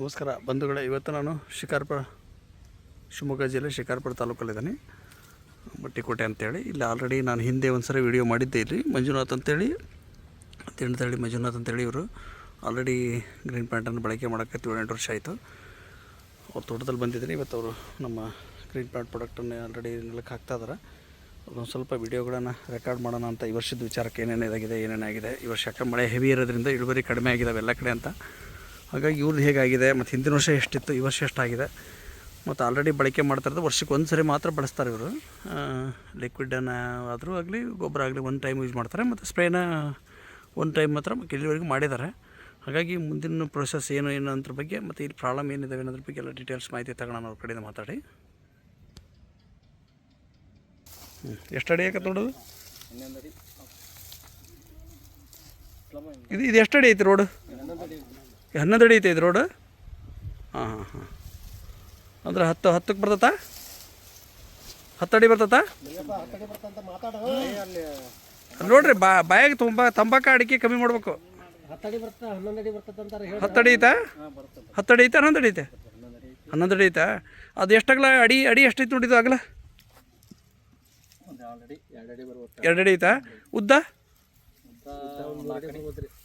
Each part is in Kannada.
ನಮಸ್ಕಾರ ಬಂಧುಗಳೇ, ಇವತ್ತು ನಾನು ಶಿಕಾರ್ಪುರ, ಶಿವಮೊಗ್ಗ ಜಿಲ್ಲೆ ಶಿಕಾರ್ಪುರ ತಾಲೂಕಲ್ಲಿದ್ದೀನಿ. ಬಟ್ಟಿಕೋಟೆ ಅಂತೇಳಿ. ಇಲ್ಲಿ ಆಲ್ರೆಡಿ ನಾನು ಹಿಂದೆ ಒಂದು ಸರಿ ವಿಡಿಯೋ ಮಾಡಿದ್ದೆ ಇಲ್ಲಿ. ಮಂಜುನಾಥ್ ಅಂತೇಳಿ ತಿಂಡತಳ್ಳಿ ಮಂಜುನಾಥ್ ಅಂತೇಳಿ ಇವರು. ಆಲ್ರೆಡಿ ಗ್ರೀನ್ ಪ್ಯಾಂಟನ್ನು ಬಳಕೆ ಮಾಡೋಕ್ಕೆ ಏಳೆಂಟು ವರ್ಷ ಆಯಿತು. ಅವ್ರು ತೋಟದಲ್ಲಿ ಬಂದಿದ್ದೀನಿ. ಇವತ್ತು ಅವರು ನಮ್ಮ ಗ್ರೀನ್ ಪ್ಯಾಂಟ್ ಪ್ರಾಡಕ್ಟನ್ನು ಆಲ್ರೆಡಿ ನೆಲಕ್ಕೆ ಹಾಕ್ತಾ ಇದ್ದಾರೆ ಒಂದು ಸ್ವಲ್ಪ ವೀಡಿಯೋಗಳನ್ನು ರೆಕಾರ್ಡ್ ಮಾಡೋಣ ಅಂತ ಈ ವರ್ಷದ ವಿಚಾರಕ್ಕೆ ಏನೇನು ಇದಾಗಿದೆ ಏನೇನಾಗಿದೆ ಈ ವರ್ಷ ಮಳೆ ಹೆವಿ ಇರೋದ್ರಿಂದ ಇಳುವರಿ ಕಡಿಮೆ ಆಗಿದ್ದಾವೆ ಎಲ್ಲ ಕಡೆ ಅಂತ. ಹಾಗಾಗಿ ಇವ್ರದ್ದು ಹೇಗಾಗಿದೆ ಮತ್ತು ಹಿಂದಿನ ವರ್ಷ ಎಷ್ಟಿತ್ತು ಈ ವರ್ಷ ಎಷ್ಟಾಗಿದೆ ಮತ್ತು ಆಲ್ರೆಡಿ ಬಳಕೆ ಮಾಡ್ತಾ ಇರೋದು ವರ್ಷಕ್ಕೆ ಒಂದು ಸರಿ ಮಾತ್ರ ಬಳಸ್ತಾರೆ ಇವರು. ಲಿಕ್ವಿಡನ್ನು ಆದರೂ ಆಗಲಿ ಗೊಬ್ಬರ ಆಗಲಿ ಒಂದು ಟೈಮ್ ಯೂಸ್ ಮಾಡ್ತಾರೆ ಮತ್ತು ಸ್ಪ್ರೇನ ಒಂದು ಟೈಮ್ ಮಾತ್ರ ಇಲ್ಲಿವರೆಗೂ ಮಾಡಿದ್ದಾರೆ. ಹಾಗಾಗಿ ಮುಂದಿನ ಪ್ರೊಸೆಸ್ ಏನು ಏನು ಅಂತ ಬಗ್ಗೆ ಮತ್ತು ಇಲ್ಲಿ ಪ್ರಾಬ್ಲಮ್ ಏನಿದಾವೆ ಅನ್ನೋದ್ರ ಬಗ್ಗೆ ಎಲ್ಲ ಡೀಟೇಲ್ಸ್ ಮಾಹಿತಿ ತಗೊಳ್ಳೋಣ ಅವ್ರ ಕಡೆಯಿಂದ ಮಾತಾಡಿ. ಹ್ಞೂ ಎಷ್ಟು ಅಡಿ ಯಾಕೆ ನೋಡೋದು ಇದು ಇದು ಎಷ್ಟು ಅಡಿ ಐತಿ ರೋಡು? ಹನ್ನೊಂದು ಅಡಿ ಐತೆ ಇದು ರೋಡ್? ಹಾಂ ಹಾಂ ಹಾಂ. ಅಂದ್ರೆ ಹತ್ತು, ಹತ್ತಕ್ಕೆ ಬರ್ತತಾ? ಹತ್ತು ಅಡಿ ಬರ್ತತಾ? ನೋಡ್ರಿ, ಬಾ, ಬಾಯಾಗ ತುಂಬ, ತಂಬಾಕು ಅಡಿಕೆ ಕಮ್ಮಿ ಮಾಡ್ಬೇಕು. ಹತ್ತು ಅಡಿ ಐತಾ? ಹತ್ತು ಅಡಿ ಐತೆ, ಹನ್ನೊಂದು ಅಡಿ ಐತೆ? ಹನ್ನೊಂದು ಅಡಿ ಐತಾ? ಅದು ಎಷ್ಟಾಗಲ ಅಡಿ ಅಡಿ ಎಷ್ಟೈತೆ ನೋಡಿದ್ದು ಆಗಲ ಎರಡು ಅಡಿ ಐತಾ? ಉದ್ದ?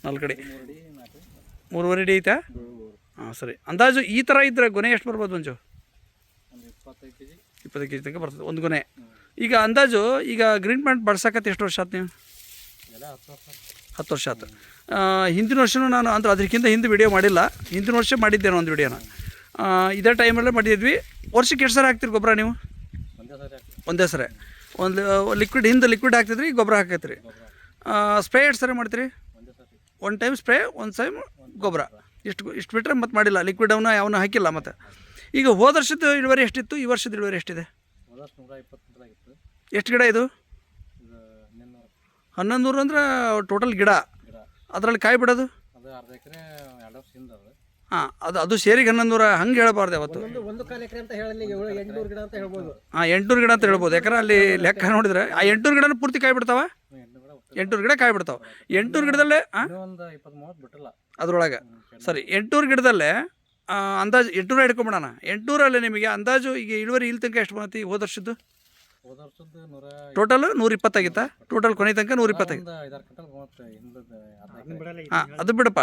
ನಾಲ್ಕು ಅಡಿ. ಮೂರುವರೆ ಅಡಿ ಐತಾ? ಹಾಂ ಸರಿ. ಅಂದಾಜು ಈ ಥರ ಇದ್ರೆ ಗೊನೆ ಎಷ್ಟು ಬರ್ಬೋದು ಮಂಜು ಇಪ್ಪತ್ತೈದು ಕೆ ಜಿ ಇಪ್ಪತ್ತು ಕೆ ಜಿ ತನಕ ಬರ್ತದೆ ಒಂದು ಗೊನೆ. ಈಗ ಅಂದಾಜು ಈಗ ಗ್ರೀನ್ ಪ್ಯಾಂಟ್ ಬಳಸಕತ್ತೆ ಎಷ್ಟು ವರ್ಷ ಆಯ್ತು. ನೀವು ಹತ್ತು ವರ್ಷ ಆತ. ಆಯ್ತು ಹಿಂದಿನ ವರ್ಷನೂ ನಾನು ಅಂದ್ರೆ ಅದಕ್ಕಿಂತ ಹಿಂದೆ ವಿಡಿಯೋ ಮಾಡಿಲ್ಲ. ಹಿಂದಿನ ವರ್ಷ ಮಾಡಿದ್ದೆ ಒಂದು ವಿಡಿಯೋನ ಇದೇ ಟೈಮಲ್ಲೇ ಮಾಡಿದ್ವಿ. ವರ್ಷಕ್ಕೆ ಎಷ್ಟು ಸರ ಹಾಕ್ತೀರಿ ಗೊಬ್ಬರ ನೀವು? ಒಂದೇ ಸರ ಒಂದು ಲಿಕ್ವಿಡ್ ಹಿಂದೆ ಲಿಕ್ವಿಡ್ ಹಾಕ್ತಿದ್ರಿ ಗೊಬ್ಬರ ಹಾಕೈತ್ರಿ ಸ್ಪ್ರೇ ಎಷ್ಟು ಸರಿ ಮಾಡ್ತೀರಿ? ಒನ್ ಟೈಮ್ ಸ್ಪ್ರೇ ಒಂದು ಟೈಮ್ ಗೊಬ್ಬರ. ಇಷ್ಟು ಇಷ್ಟು ಬಿಟ್ಟರೆ ಮತ್ತೆ ಮಾಡಿಲ್ಲ. ಲಿಕ್ವಿಡ್ ಅವನ್ನ ಯಾವನ್ನ ಹಾಕಿಲ್ಲ ಮತ್ತು. ಈಗ ಹೋದ ವರ್ಷದ ಇಳುವರಿ ಎಷ್ಟಿತ್ತು? ಈ ವರ್ಷದ ಇಳುವರಿ ಎಷ್ಟಿದೆ? ಎಷ್ಟು ಗಿಡ ಇದು? ಹನ್ನೊಂದು ನೂರು ಅಂದ್ರೆ ಟೋಟಲ್ ಗಿಡ. ಅದರಲ್ಲಿ ಕಾಯಿ ಬಿಡೋದು? ಅದು ಅರ್ಧ ಎಕರೆ ಎರಡು ವರ್ಷ ಅದು. ಹಾಂ ಅದು ಅದು ಸೇರಿಗೆ ಹನ್ನೊಂದೂರ ನೂರ ಹಂಗೆ ಹೇಳಬಾರ್ದು ಅವತ್ತು ಹಾಂ ಎಂಟುನೂರು ಗಿಡ ಅಂತ ಹೇಳ್ಬೋದು. ಯಾಕಂದ್ರೆ ಅಲ್ಲಿ ಲೆಕ್ಕ ನೋಡಿದ್ರೆ ಆ ಎಂಟುನೂರು ಗಿಡನ ಪೂರ್ತಿ ಕಾಯಿ ಬಿಡ್ತಾವ? ಎಂಟು ಗಿಡ ಒಟ್ಟು ಎಂಟುನೂರು ಗಿಡ ಕಾಯಿ ಬಿಡ್ತಾವೆ ಎಂಟುನೂರು ಗಿಡದಲ್ಲೇ ಬಿಟ್ಟಿಲ್ಲ. ಅದ್ರೊಳಗೆ. ಸರಿ ಎಂಟುನೂರು ಗಿಡದಲ್ಲೇ ಅಂದಾಜು ಎಂಟುನೂರ ಹಿಡ್ಕೊಂಬಿಡೋಣ. ಎಂಟುನೂರಲ್ಲಿ ನಿಮಗೆ ಅಂದಾಜು ಈಗ ಇಳುವರಿ ಇಲ್ಲಿ ತನಕ ಎಷ್ಟು ಬಂತಿ ಹೋದ ವರ್ಷದ್ದು? ಹೋದ ವರ್ಷದ್ದು ಟೋಟಲ್ ನೂರ ಇಪ್ಪತ್ತಾಗಿತ್ತಾ ಟೋಟಲ್ ಕೊನೆ ತನಕ ನೂರ ಇಪ್ಪತ್ತಾಗಿತ್ತು ಹಾಂ ಅದು ಬಿಡಪ್ಪ.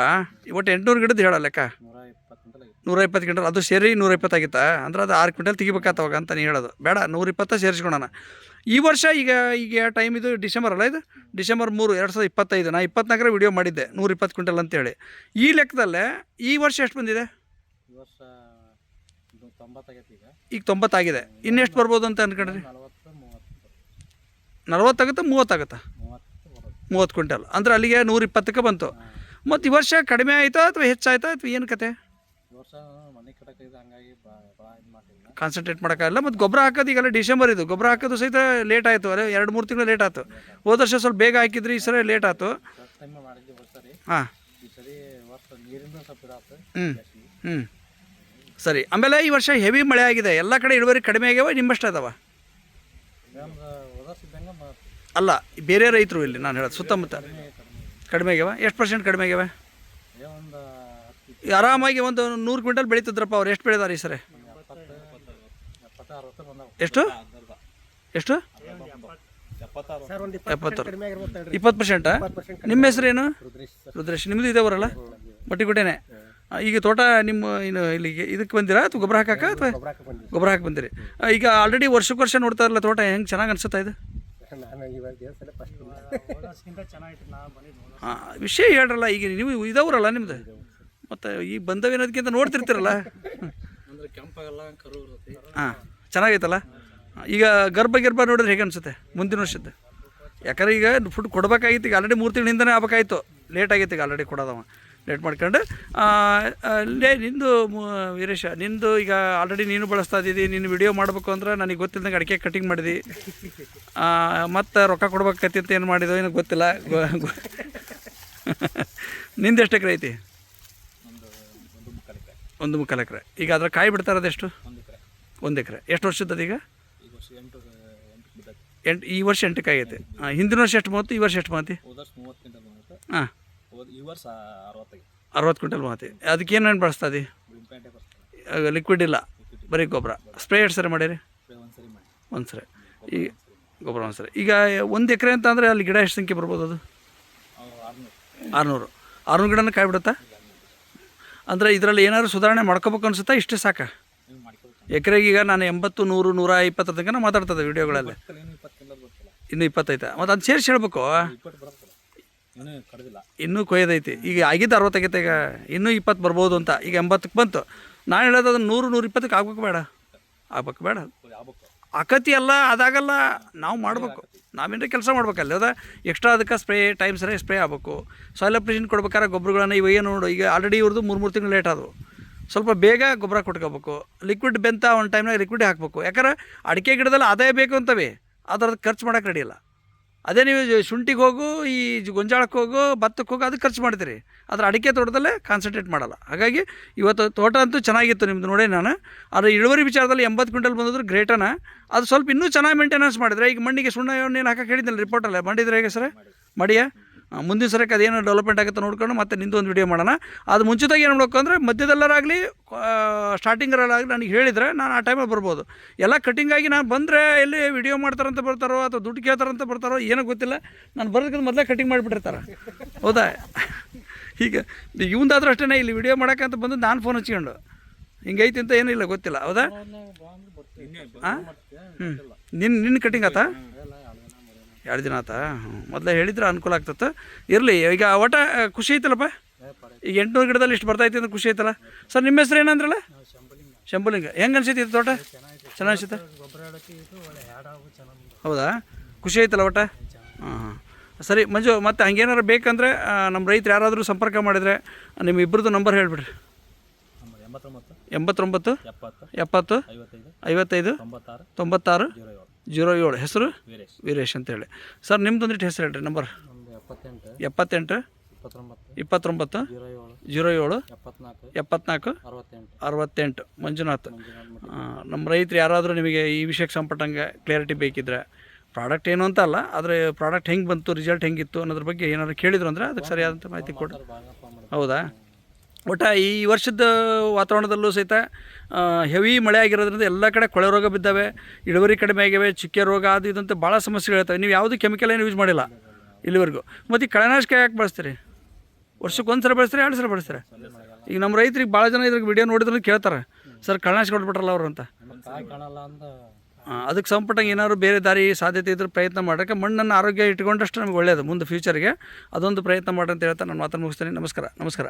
ಒಟ್ಟು ಎಂಟುನೂರು ಗಿಡದ್ದು ಹೇಳ ಲೆಕ್ಕ. ನೂರ ಇಪ್ಪತ್ತು ಕ್ವಿಂಟಲ್ ಆಗಿತ್ತು. ನೂರ ಇಪ್ಪತ್ತು ಕ್ವಿಂಟಲ್ ಅದು ಸೇರಿ ನೂರ ಇಪ್ಪತ್ತಾಗಿತ್ತಾ ಅಂದ್ರೆ ಅದು ಆರು ಕ್ವಿಂಟಲ್ ತೆಗಿಬೇಕಾತವಾಗ ಅಂತ ನೀ ಹೇಳೋದು. ಬೇಡ ನೂರ ಇಪ್ಪತ್ತ ಸೇರಿಸ್ಕೊಳೋಣ. ಈ ವರ್ಷ ಈಗ ಈಗ ಟೈಮ್ ಇದು? ಡಿಸೆಂಬರ್ ಅಲ್ಲ ಇದು? ಡಿಸೆಂಬರ್ ಮೂರು ಎರಡು ಸಾವಿರದ ಇಪ್ಪತ್ತೈದು. ನಾ ಇಪ್ಪತ್ನಾಲ್ಕರ ವಿಡಿಯೋ ಮಾಡಿದ್ದೆ ನೂರ ಇಪ್ಪತ್ತು ಕ್ವಿಂಟಲ್ ಅಂತೇಳಿ. ಈ ಲೆಕ್ಕದಲ್ಲೇ ಈ ವರ್ಷ ಎಷ್ಟು ಬಂದಿದೆ? ಈಗ. ಈಗ ತೊಂಬತ್ತಾಗಿದೆ. ಇನ್ನೆಷ್ಟು ಬರ್ಬೋದು ಅಂತ ಮೂವತ್ತು. ನಲ್ವತ್ತಾಗುತ್ತಾ ಮೂವತ್ತಾಗುತ್ತಾ? ಮೂವತ್ತು ಕ್ವಿಂಟಲ್. ಅಂದ್ರೆ ಅಲ್ಲಿಗೆ ನೂರ ಇಪ್ಪತ್ತಕ್ಕೆ ಬಂತು ಮತ್ತು ಈ ವರ್ಷ ಕಡಿಮೆ ಆಯಿತಾ ಅಥವಾ ಹೆಚ್ಚಾಯ್ತಾ ಅಥವಾ ಏನು ಕತೆ? ಮನೆ ಕಟ್ಟಕ್ಕೆ ಇದು ಹಂಗಾಗಿ ಭಾಳ ಇದು ಮಾಡಿಲ್ಲ ಕಾನ್ಸಂಟ್ರೇಟ್ ಮಾಡೋಕ್ಕಾಗಲ್ಲ ಮತ್ತು ಗೊಬ್ಬರ ಹಾಕೋದು ಈಗೆಲ್ಲ ಡಿಸೆಂಬರ್ ಇದು. ಗೊಬ್ಬರ ಹಾಕೋದು ಸಹಿತ ಲೇಟ್ ಆಯಿತು. ಅರೆ ಎರಡು ಮೂರು ತಿಂಗಳು ಲೇಟ್ ಆಯ್ತು. ಹೋದ ವರ್ಷ ಸ್ವಲ್ಪ ಬೇಗ ಹಾಕಿದ್ರಿ ಈ ಸರಿ ಲೇಟ್ ಆಯ್ತು ಟೈಮ್ ಹಾಂ. ಈ ಸರಿ ವರ್ಷ ನೀರಿಂದ ಸ್ವಲ್ಪ ಇದಾತು ಹ್ಞೂ ಹ್ಞೂ ಸರಿ. ಆಮೇಲೆ ಈ ವರ್ಷ ಹೆವಿ ಮಳೆ ಆಗಿದೆ. ಎಲ್ಲ ಕಡೆ ಇಳುವರಿ ಕಡಿಮೆ ಆಗ್ಯಾವ ನಿಮ್ಮಷ್ಟು ಅದಾವ? ಅಲ್ಲ ಬೇರೆ ರೈತರು ಇಲ್ಲಿ ನಾನು ಹೇಳೋದು ಸುತ್ತಮುತ್ತ. ಕಡಿಮೆ ಆಗ್ಯಾವ? ಎಷ್ಟು ಪರ್ಸೆಂಟ್ ಕಡಿಮೆ ಆಗ್ಯಾವ? ಆರಾಮಾಗಿ ಒಂದು ನೂರು ಕ್ವಿಂಟಲ್ ಬೆಳೀತಿದ್ರಪ್ಪ ಅವ್ರು. ಎಷ್ಟು ಬೆಳೆದಾರೆ ಈ ಸರಿ? ಎಷ್ಟು? ಎಷ್ಟು? ಎಪ್ಪತ್ತಾರು ಇಪ್ಪತ್ತು ಪರ್ಸೆಂಟಾ ನಿಮ್ಮ ಹೆಸರೇನು ರುದ್ರೇಶ್ ನಿಮ್ಮದು ಇದೆ ಬರಲ್ಲ ಮಟ್ಟಿಕೋಟೆನೆ ಆ, ಈಗ ತೋಟ ನಿಮ್ಮ ಏನು ಇಲ್ಲಿಗೆ ಇದಕ್ಕೆ ಬಂದಿರಾ ಅಥವಾ ಗೊಬ್ಬರ ಹಾಕಾಕ ಅಥವಾ ಗೊಬ್ಬರ ಹಾಕಿ ಬಂದಿರಿ. ಈಗ ಆಲ್ರೆಡಿ ವರ್ಷಕ್ಕೆ ವರ್ಷ ನೋಡ್ತಾ ಇರಲ್ಲ ತೋಟ ಹೆಂಗೆ ಚೆನ್ನಾಗಿ ಅನಿಸುತ್ತಾ ಇದು? ಹಾಂ ವಿಷಯ ಹೇಳ್ರಲ್ಲ ಈಗ ನೀವು ಇದಾವ್ರಲ್ಲ ನಿಮ್ದು. ಮತ್ತು ಈ ಬಂದವೇನೋದಕ್ಕಿಂತ ನೋಡ್ತಿರ್ತೀರಲ್ಲ? ಹಾಂ ಚೆನ್ನಾಗೈತಲ್ಲ? ಈಗ ಗರ್ಭ ಗರ್ಭ ನೋಡಿದ್ರೆ ಹೇಗೆ ಅನಿಸುತ್ತೆ ಮುಂದಿನ ವರ್ಷದ್ದು? ಯಾಕಂದ್ರೆ ಈಗ ಫುಡ್ ಕೊಡ್ಬೇಕಾಗಿತ್ತು ಈಗ ಆಲ್ರೆಡಿ ಮೂರು ತಿಂಗಳಿಂದನೇ ಆಗ್ಬೇಕಾಯ್ತು. ಲೇಟ್ ಆಗೈತೆ ಈಗ ಆಲ್ರೆಡಿ ಕೊಡೋದವ. ಲೇಟ್ ಮಾಡ್ಕೊಂಡು ಲೇ ನಿಂದು ವೀರೇಶ ನಿಂದು ಈಗ ಆಲ್ರೆಡಿ ನೀನು ಬಳಸ್ತಾ ಇದ್ದೀವಿ ನೀನು ವಿಡಿಯೋ ಮಾಡಬೇಕು ಅಂದ್ರೆ ನನಗೆ ಗೊತ್ತಿಲ್ಲದಂಗೆ ಅಡಿಕೆ ಕಟಿಂಗ್ ಮಾಡಿದಿ. ಮತ್ತು ರೊಕ್ಕ ಕೊಡ್ಬೇಕೈತಿ ಅಂತ ಏನು ಮಾಡಿದೋ ಏನೋ ಗೊತ್ತಿಲ್ಲ. ನಿಂದು ಎಷ್ಟು ಎಕರೆ ಐತಿ? ಒಂದು ಮುಕ್ಕಾಲು ಎಕರೆ. ಈಗ ಅದ್ರ ಕಾಯಿ ಬಿಡ್ತಾ ಇರೋದು ಎಷ್ಟು? ಒಂದು ಎಕರೆ. ಎಷ್ಟು ವರ್ಷದ ವರ್ಷ ಎಂಟು ಈ ವರ್ಷ ಎಂಟು ಕಾಯಿ ಹಾಂ ಹಿಂದಿನ ವರ್ಷ ಎಷ್ಟು ಮಾತು ಈ ವರ್ಷ ಎಷ್ಟು ಮಾತಿ? ಹಾಂ ಈ ವರ್ಷ ಅರವತ್ತೈದು. ಅರವತ್ತು ಕ್ವಿಂಟಲ್ ಮಾತಿ. ಅದಕ್ಕೆ ಏನೇನು ಬಳಸ್ತಾ ಇದೆ? ಲಿಕ್ವಿಡ್ ಇಲ್ಲ. ಬರೀ ಗೊಬ್ಬರ. ಸ್ಪ್ರೇ ಎಷ್ಟು ಸರಿ ಮಾಡಿರಿ? ಒಂದು ಸರಿ ಈಗ ಈ ಗೊಬ್ಬರ ಒಂದು ಸರಿ ಈಗ ಒಂದು ಎಕರೆ ಅಂತ ಅಂದರೆ ಅಲ್ಲಿ ಗಿಡ ಎಷ್ಟು ಸಂಖ್ಯೆ ಬರ್ಬೋದು ಅದು? ಆರುನೂರು. ಆರುನೂರು. ಗಿಡನ ಕಾಯಿ ಬಿಡುತ್ತಾ? ಅಂದರೆ ಇದರಲ್ಲಿ ಏನಾದ್ರು ಸುಧಾರಣೆ ಮಾಡ್ಕೋಬೇಕು ಅನ್ಸುತ್ತಾ? ಇಷ್ಟೇ ಸಾಕ? ಎಕರೆಗೆ ಈಗ ನಾನು ಎಂಬತ್ತು ನೂರು ನೂರ ಇಪ್ಪತ್ತರ ತನಕ ಮಾತಾಡ್ತದೆ ವೀಡಿಯೋಗಳಲ್ಲಿ. ಇನ್ನೂ ಇಪ್ಪತ್ತೈತೆ? ಮತ್ತು ಅದು ಸೇರಿಸಿ ಹೇಳ್ಬೇಕು. ಇನ್ನೂ ಕೊಯ್ಯದೈತಿ. ಈಗ ಆಗಿದ್ದು ಅರವತ್ತಾಗೈತೆ ಈಗ ಇನ್ನೂ ಇಪ್ಪತ್ತು ಬರ್ಬೋದು ಅಂತ. ಈಗ ಎಂಬತ್ತಕ್ಕೆ ಬಂತು. ನಾನು ಹೇಳೋದು ಅದನ್ನು ನೂರು ನೂರ ಇಪ್ಪತ್ತಕ್ಕೆ ಆಗ್ಬೇಕು ಬೇಡ. ಆಗ್ಬೇಕು ಬೇಡ. ಆಕತಿ ಅಲ್ಲ ಅದಾಗಲ್ಲ ನಾವು ಮಾಡಬೇಕು. ನಾವೇನರ ಕೆಲಸ ಮಾಡ್ಬೇಕಲ್ಲ ಅದ ಎಕ್ಸ್ಟ್ರಾ ಅದಕ್ಕೆ ಸ್ಪ್ರೇ ಟೈಮ್ ಸರಿ ಸ್ಪ್ರೇ ಆಗ್ಬೇಕು. ಸಾಯಿಲ್ ಅಪ್ರೇಷನ್ ಕೊಡ್ಬೇಕಾದ್ರೆ ಗೊಬ್ಬರಗಳನ್ನ ಇವ ಏನು ನೋಡು. ಈಗ ಆಲ್ರೆಡಿ ಇವ್ರದ್ದು ಮೂರು ಮೂರು ತಿಂಗಳು ಲೇಟ್ ಅದು ಸ್ವಲ್ಪ ಬೇಗ ಗೊಬ್ಬರ ಕೊಟ್ಕೋಬೇಕು. ಲಿಕ್ವಿಡ್ ಬೆಂತ ಒಂದು ಟೈಮ್ನಾಗ ಲಿಕ್ವಿಡ್ ಹಾಕಬೇಕು. ಯಾಕಂದ್ರೆ ಅಡಿಕೆ ಗಿಡದಲ್ಲಿ ಆದಾಯ ಬೇಕು ಅಂತವೆ. ಅದರದ್ದು ಖರ್ಚು ಮಾಡೋಕೆ ರೆಡಿ ಇಲ್ಲ. ಅದೇ ನೀವು ಶುಂಠಿಗೆ ಹೋಗು, ಈ ಗೊಂಜಾಳಕ್ಕೆ ಹೋಗು ಭತ್ತಕ್ಕೆ ಹೋಗು ಅದಕ್ಕೆ ಖರ್ಚು ಮಾಡ್ತೀರಿ. ಆದರೆ ಅಡಿಕೆ ತೋಟದಲ್ಲೇ ಕಾನ್ಸಂಟ್ರೇಟ್ ಮಾಡಲ್ಲ. ಹಾಗಾಗಿ ಇವತ್ತು ತೋಟ ಅಂತೂ ಚೆನ್ನಾಗಿತ್ತು ನಿಮ್ದು ನೋಡಿ ನಾನು. ಆದರೆ ಇಳುವರಿ ವಿಚಾರದಲ್ಲಿ ಎಂಬತ್ತು ಕ್ವಿಂಟಲ್ ಬಂದಿದ್ರು ಗ್ರೇಟನ ಅದು ಸ್ವಲ್ಪ ಇನ್ನೂ ಚೆನ್ನಾಗಿ ಮೇಂಟೆನೆನ್ಸ್ ಮಾಡಿದ್ರೆ, ಈಗ ಮಣ್ಣಿಗೆ ಸುಣ್ಣ ಏನು ಹಾಕಕ್ಕೆ ಹೇಳಿದ್ನಲ್ಲ ರಿಪೋರ್ಟಲ್ಲೇ ಮಾಡಿದ್ರೆ ಹೇಗೆ ಸರ್? ಮಾಡಿಯಾ? ಮುಂದಿನ ಸರಕ್ಕೆ ಅದೇನು ಡೆವಲಪ್ಮೆಂಟ್ ಆಗುತ್ತೆ ನೋಡ್ಕೊಂಡು ಮತ್ತೆ ನಿಂದು ಒಂದು ವಿಡಿಯೋ ಮಾಡೋಣ. ಅದು ಮುಂಚಿತಾಗಿ ಏನು ಮಾಡಬೇಕು ಅಂದರೆ ಮಧ್ಯದಲ್ಲರಾಗಲಿ ಸ್ಟಾರ್ಟಿಂಗರಲ್ಲಾಗಲಿ ನನಗೆ ಹೇಳಿದರೆ ನಾನು ಆ ಟೈಮಲ್ಲಿ ಬರ್ಬೋದು. ಎಲ್ಲ ಕಟ್ಟಿಂಗಾಗಿ ನಾನು ಬಂದರೆ ಎಲ್ಲಿ ವಿಡಿಯೋ ಮಾಡ್ತಾರಂತ ಬರ್ತಾರೋ ಅಥವಾ ದುಡ್ಡು ಕೇಳ್ತಾರಂತ ಬರ್ತಾರೋ ಏನೋ ಗೊತ್ತಿಲ್ಲ. ನಾನು ಬರೋದಕ್ಕಿಂತ ಮೊದಲೇ ಕಟ್ಟಿಂಗ್ ಮಾಡಿಬಿಟ್ಟಿರ್ತಾರೆ. ಹೌದಾ? ಈಗ ಇವಂದಾದ್ರೂ ಅಷ್ಟೇ ಇಲ್ಲಿ ವಿಡಿಯೋ ಮಾಡೋಕ್ಕಂತ ಬಂದು ನಾನು ಫೋನ್ ಹಚ್ಕೊಂಡು ಹಿಂಗೈತಿ ಅಂತ ಏನಿಲ್ಲ ಗೊತ್ತಿಲ್ಲ. ಹೌದಾ? ಹಾಂ ಹ್ಞೂ ನಿನ್ನ ನಿನ್ನ ಕಟ್ಟಿಂಗ್ ಆತಾ? ಎರಡು ದಿನ ಆತಾ? ಮೊದಲೇ ಹೇಳಿದ್ರೆ ಅನುಕೂಲ ಆಗ್ತದೆ ಇರಲಿ ಈಗ ಒಟ ಖುಷಿ ಐತಲ್ಲಪ್ಪ? ಈಗ ಎಂಟುನೂರು ಗಿಡದಲ್ಲಿ ಇಷ್ಟು ಬರ್ತೈತಿ ಅಂತ ಖುಷಿ ಐತಲ್ಲ? ಸರ್ ನಿಮ್ಮ ಹೆಸರು ಏನಂದ್ರಲ್ಲ ಶಂಭುಲಿಂಗ. ಹೆಂಗೆ ಅನ್ಸೈತಿ ಇದು ತೋಟ? ಚೆನ್ನಾಗಿ ಹೌದಾ? ಖುಷಿ ಐತಲ್ಲ ಒಟ್ಟ? ಹಾಂ ಹಾಂ ಸರಿ ಮಂಜು ಮತ್ತೆ ಹಂಗೇನಾರು ಬೇಕಂದ್ರೆ ನಮ್ಮ ರೈತರು ಯಾರಾದರೂ ಸಂಪರ್ಕ ಮಾಡಿದರೆ ನಿಮ್ಮ ಇಬ್ಬರದ್ದು ನಂಬರ್ ಹೇಳಿಬಿಡ್ರಿ. ಎಂಬತ್ತೊಂಬತ್ತು ಎಪ್ಪತ್ತು ಐವತ್ತೈದು ತೊಂಬತ್ತಾರು ಜೀರೋ ಏಳು. ಹೆಸರು? ವೀರೇಶ್. ವೀರೇಶ್ ಅಂತೇಳಿ ಸರ್ ನಿಮ್ದೊಂದಿಟ್ಟು ಹೆಸರು ಹೇಳ್ರಿ ನಂಬರ್. ಎಪ್ಪತ್ತೆಂಟು. ಇಪ್ಪತ್ತೊಂಬತ್ತು. ಜೀರೋ ಏಳು. ಎಪ್ಪತ್ನಾಲ್ಕು. ಅರವತ್ತೆಂಟು. ಮಂಜುನಾಥ್. ನಮ್ಮ ರೈತರು ಯಾರಾದರೂ ನಿಮಗೆ ಈ ವಿಷಯಕ್ಕೆ ಸಂಪಟ್ಟಂಗೆ ಕ್ಲಿಯರಿಟಿ ಬೇಕಿದ್ರೆ ಪ್ರಾಡಕ್ಟ್ ಏನು ಅಂತ ಅಲ್ಲ ಆದರೆ ಪ್ರಾಡಕ್ಟ್ ಹೆಂಗೆ ಬಂತು ರಿಸಲ್ಟ್ ಹೆಂಗಿತ್ತು ಅನ್ನೋದ್ರ ಬಗ್ಗೆ ಏನಾದ್ರು ಕೇಳಿದ್ರು ಅಂದರೆ ಅದಕ್ಕೆ ಸರಿಯಾದಂಥ ಮಾಹಿತಿ ಕೊಡಿ. ಹೌದಾ? ಒಟ್ಟು ಈ ವರ್ಷದ ವಾತಾವರಣದಲ್ಲೂ ಸಹಿತ ಹೆವಿ ಮಳೆ ಆಗಿರೋದ್ರಿಂದ ಎಲ್ಲ ಕಡೆ ಕೊಳೆ ರೋಗ ಬಿದ್ದಾವೆ, ಇಳುವರಿ ಕಡಿಮೆ ಆಗಿವೆ, ಚುಕ್ಕೆ ರೋಗ ಅದು ಇದಂತ ಭಾಳ ಸಮಸ್ಯೆಗಳು ಇರ್ತವೆ. ನೀವು ಯಾವುದೂ ಕೆಮಿಕಲ್ ಏನು ಯೂಸ್ ಮಾಡಿಲ್ಲ ಇಲ್ಲಿವರೆಗೂ. ಮತ್ತು ಈ ಕಳೆನಾಶಕ ಯಾಕೆ ಬಳಸ್ತೀರಿ? ವರ್ಷಕ್ಕೆ ಒಂದು ಸಲ ಬಳಸ್ತಾರೆ, ಎರಡು ಸಲ ಬಳಸ್ತಾರೆ? ಈಗ ನಮ್ಮ ರೈತರಿಗೆ ಭಾಳ ಜನ ಇದ್ರಿಗೆ ವಿಡಿಯೋ ನೋಡಿದ್ರು ಕೇಳ್ತಾರೆ, ಸರ್, ಕಳೆನಾಶಕ ಕೊಟ್ಬಿಟ್ರಲ್ಲ ಅವರು ಅಂತ. ಅದಕ್ಕೆ ಸಂಪಟ್ಟಂಗೆ ಏನಾದ್ರು ಬೇರೆ ದಾರಿ ಸಾಧ್ಯತೆ ಇದ್ರೆ ಪ್ರಯತ್ನ ಮಾಡೋಕ್ಕೆ ಮಣ್ಣನ್ನು ಆರೋಗ್ಯ ಇಟ್ಕೊಂಡಷ್ಟು ನಮಗೆ ಒಳ್ಳೆಯದು ಮುಂದೆ ಫ್ಯೂಚರ್ಗೆ ಅದೊಂದು ಪ್ರಯತ್ನ ಮಾಡಿ ಅಂತ ಹೇಳ್ತಾ ನಾನು ಮಾತನ್ನು ಮುಗಿಸ್ತೇನೆ. ನಮಸ್ಕಾರ ನಮಸ್ಕಾರ.